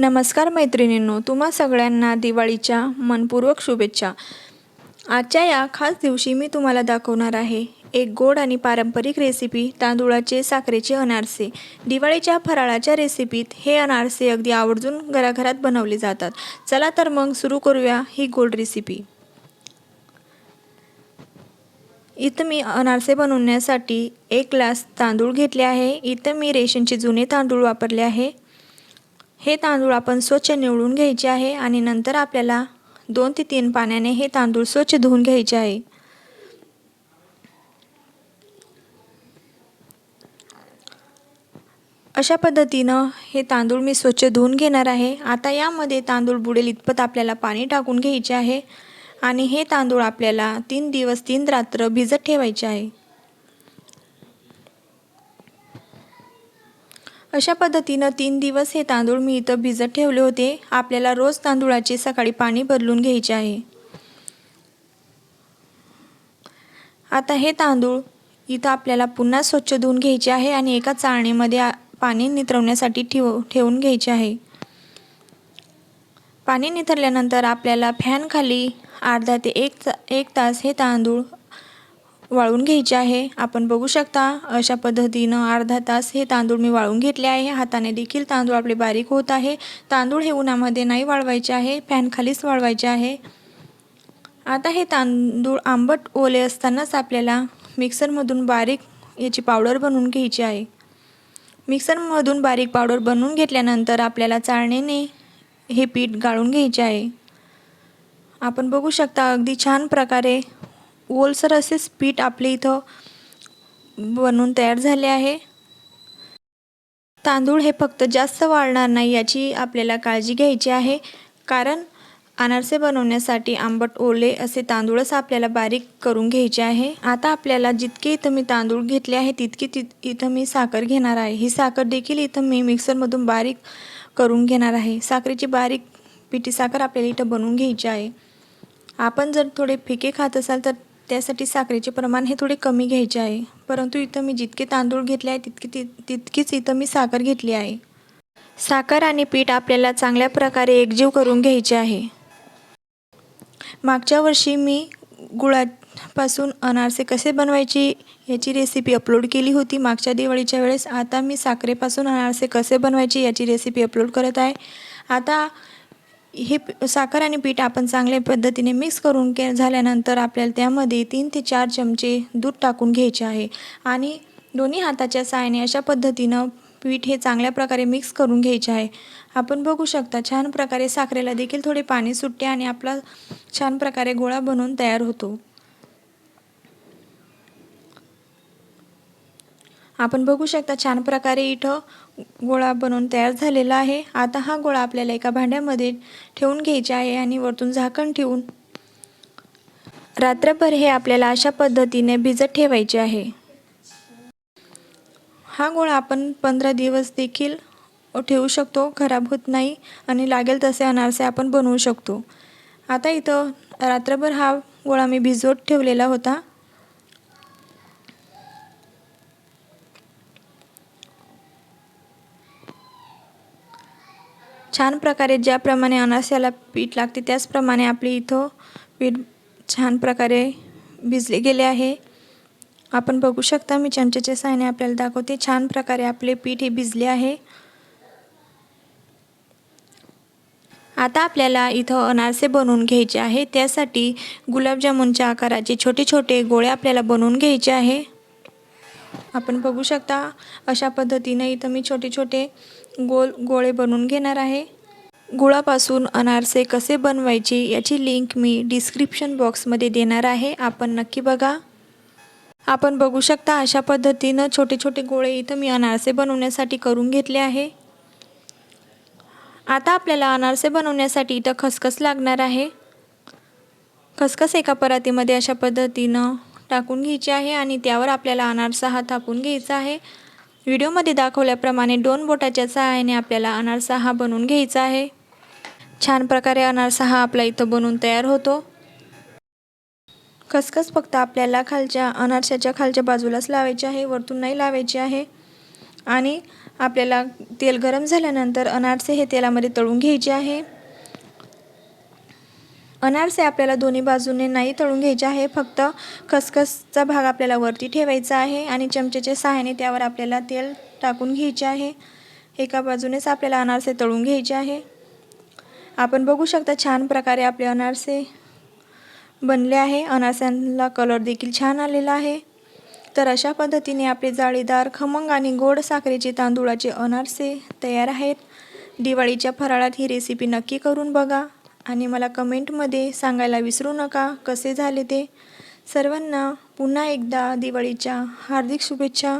नमस्कार मैत्रिणींनो तुम्हा सगळ्यांना दिवाळीच्या मनपूर्वक शुभेच्छा. आजच्या या खास दिवशी मी तुम्हाला दाखवणार आहे एक गोड आणि पारंपरिक रेसिपी तांदुळाचे साखरेचे अनारसे. दिवाळीच्या फराळाच्या रेसिपीत हे अनारसे अगदी आवर्जून घराघरात बनवले जातात. चला तर मग सुरू करूया ही गोड रेसिपी. इथं मी अनारसे बनवण्यासाठी एक ग्लास तांदूळ घेतले आहे. इथं मी रेशनचे जुने तांदूळ वापरले आहे. हे तांदूळ आपण स्वच्छ निवडून घ्यायचे आहे आणि नंतर आपल्याला दोन ते तीन पाण्याने हे तांदूळ स्वच्छ धुवून घ्यायचे आहे. अशा पद्धतीनं हे तांदूळ मी स्वच्छ धुवून घेणार आहे. आता यामध्ये तांदूळ बुडेल इतपत आपल्याला पाणी टाकून घ्यायचे आहे आणि हे तांदूळ आपल्याला तीन दिवस तीन रात्र भिजत ठेवायचे आहे. अशा पद्धतीनं तीन दिवस हे तांदूळ मी इथं भिजत ठेवले होते. आपल्याला रोज तांदूळाचे सकाळी पाणी बदलून घ्यायचे आहे. आता हे तांदूळ इथं आपल्याला पुन्हा स्वच्छ धुवून घ्यायचे आहे आणि एका चाळणीमध्ये पाणी नितरवण्यासाठी ठेव ठेवून घ्यायचे आहे. पाणी निथरल्यानंतर आपल्याला फॅनखाली अर्धा ते एक ता एक तास हे तांदूळ वाळून घ्यायचे आहे. आपण बघू शकता अशा पद्धतीनं अर्धा तास हे तांदूळ मी वाळून घेतले आहे. हाताने देखील तांदूळ आपले बारीक होत आहे. तांदूळ हे उन्हामध्ये नाही वाळवायचे आहे फॅनखालीच वाळवायचे आहे. आता हे तांदूळ आंबट ओले असतानाच आपल्याला मिक्सरमधून बारीक याची पावडर बनवून घ्यायची आहे. मिक्सरमधून बारीक पावडर बनवून घेतल्यानंतर आपल्याला चाळणीने हे पीठ गाळून घ्यायचे आहे. आपण बघू शकता अगदी छान प्रकारे ओलसर असेच पीठ आपले इथं बनवून तयार झाले आहे. तांदूळ हे फक्त जास्त वाळणार नाही याची आपल्याला काळजी घ्यायची आहे. कारण अनारसे बनवण्यासाठी आंबट ओले असे तांदूळच आपल्याला बारीक करून घ्यायचे आहे. आता आपल्याला जितके इथं मी तांदूळ घेतले आहे तितकी ति इथं मी साखर घेणार आहे. ही साखर देखील इथं मी मिक्सरमधून बारीक करून घेणार आहे. साखरेची बारीक पिठी साखर आपल्याला इथं बनवून घ्यायची आहे. आपण जर थोडे फिके खात असाल तर त्यासाठी साखरेचे प्रमाण हे थोडे कमी घ्यायचे आहे. परंतु इथं मी जितके तांदूळ घेतले आहे तितके ति तितकीच इथं मी साखर घेतली आहे. साखर आणि पीठ आपल्याला चांगल्या प्रकारे एकजीव करून घ्यायचे आहे. मागच्या वर्षी मी गुळापासून अनारसे कसे बनवायची याची रेसिपी अपलोड केली होती. मागच्या दिवाळीच्या वेळेस आता मी साखरेपासून अनारसे कसे बनवायचे याची रेसिपी अपलोड करत आहे. आता हे साखर आणि पीठ आपण चांगल्या पद्धतीने मिक्स करून के झाल्यानंतर आपल्याला त्यामध्ये तीन ते चार चमचे दूध टाकून घ्यायचे आहे. आणि दोन्ही हाताच्या साहाय्याने अशा पद्धतीनं पीठ हे चांगल्या प्रकारे मिक्स करून घ्यायचे आहे. आपण बघू शकता छान प्रकारे साखरेला देखील थोडे पाणी सुटते आणि आपला छान प्रकारे गोळा बनवून तयार होतो. आपण बघू शकता छान प्रकारे इथं गोळा बनवून तयार झालेला आहे. आता हा गोळा आपल्याला एका भांड्यामध्ये ठेवून घ्यायचा आहे आणि वरतून झाकण ठेवून रात्रभर हे आपल्याला अशा पद्धतीने भिजत ठेवायचे आहे. हा गोळा आपण पंधरा दिवस देखील ठेवू शकतो खराब होत नाही आणि लागेल तसे अनारसे आपण बनवू शकतो. आता इथं रात्रभर हा गोळा मी भिजवत ठेवलेला होता. छान प्रकारे ज्याप्रमाणे अनारस्याला पीठ लागते त्याचप्रमाणे आपली इथं पीठ छान प्रकारे भिजले गेले आहे. आपण बघू शकता मी चमच्याच्या साहाय्याने आपल्याला दाखवते. छान प्रकारे आपले पीठ हे भिजले आहे. आता आपल्याला इथं अनारसे बनवून घ्यायचे आहे. त्यासाठी गुलाबजामुनच्या आकाराचे छोटे छोटे गोळे आपल्याला बनवून घ्यायचे आहे. आपण बघू शकता अशा पद्धतीने इथं मी छोटे छोटे गोल गोळे बनवून घेणार आहे. गुळापासून अनारसे कसे बनवायचे याची लिंक मी डिस्क्रिप्शन बॉक्समध्ये देणार आहे. आपण नक्की बघा. आपण बघू शकता अशा पद्धतीनं छोटे छोटे गोळे इथं मी अनारसे बनवण्यासाठी करून घेतले आहे. आता आपल्याला अनारसे बनवण्यासाठी इथं खसखस लागणार आहे. खसखस एका परातीमध्ये अशा पद्धतीनं टाकून घ्यायची आहे आणि त्यावर आपल्याला अनारसा हा थापून घ्यायचा आहे. व्हिडिओमध्ये दाखवल्याप्रमाणे दोन बोटाच्या सहाय्याने आपल्याला अनारसा हा बनवून घ्यायचा आहे. छान प्रकारे अनारसा हा आपला इथं बनवून तयार होतो. खसखस फक्त आपल्याला खालच्या अनारशाच्या खालच्या बाजूलाच लावायची आहे वरतून नाही लावायची आहे. आणि आपल्याला तेल गरम झाल्यानंतर अनारसे हे तेलामध्ये तळून घ्यायचे आहे. अनारसे आपल्याला दोन्ही बाजूने नाही तळून घ्यायचे आहे फक्त खसखसचा भाग आपल्याला वरती ठेवायचा आहे आणि चमच्याच्या सहाय्याने त्यावर आपल्याला तेल टाकून घ्यायचे आहे. एका बाजूनेच आपल्याला अनारसे तळून घ्यायचे आहे. आपण बघू शकता छान प्रकारे आपले अनारसे बनले आहे. अनारसांना कलर देखील छान आलेला आहे. तर अशा पद्धतीने आपले जाळीदार खमंग आणि गोड साखरेचे तांदूळाचे अनारसे तयार आहेत. दिवाळीच्या फराळात ही रेसिपी नक्की करून बघा. आणि मला कमेंटमध्ये सांगायला विसरू नका. कसे झाले ते? सर्वांना पुन्हा एकदा दिवाळीच्या हार्दिक शुभेच्छा.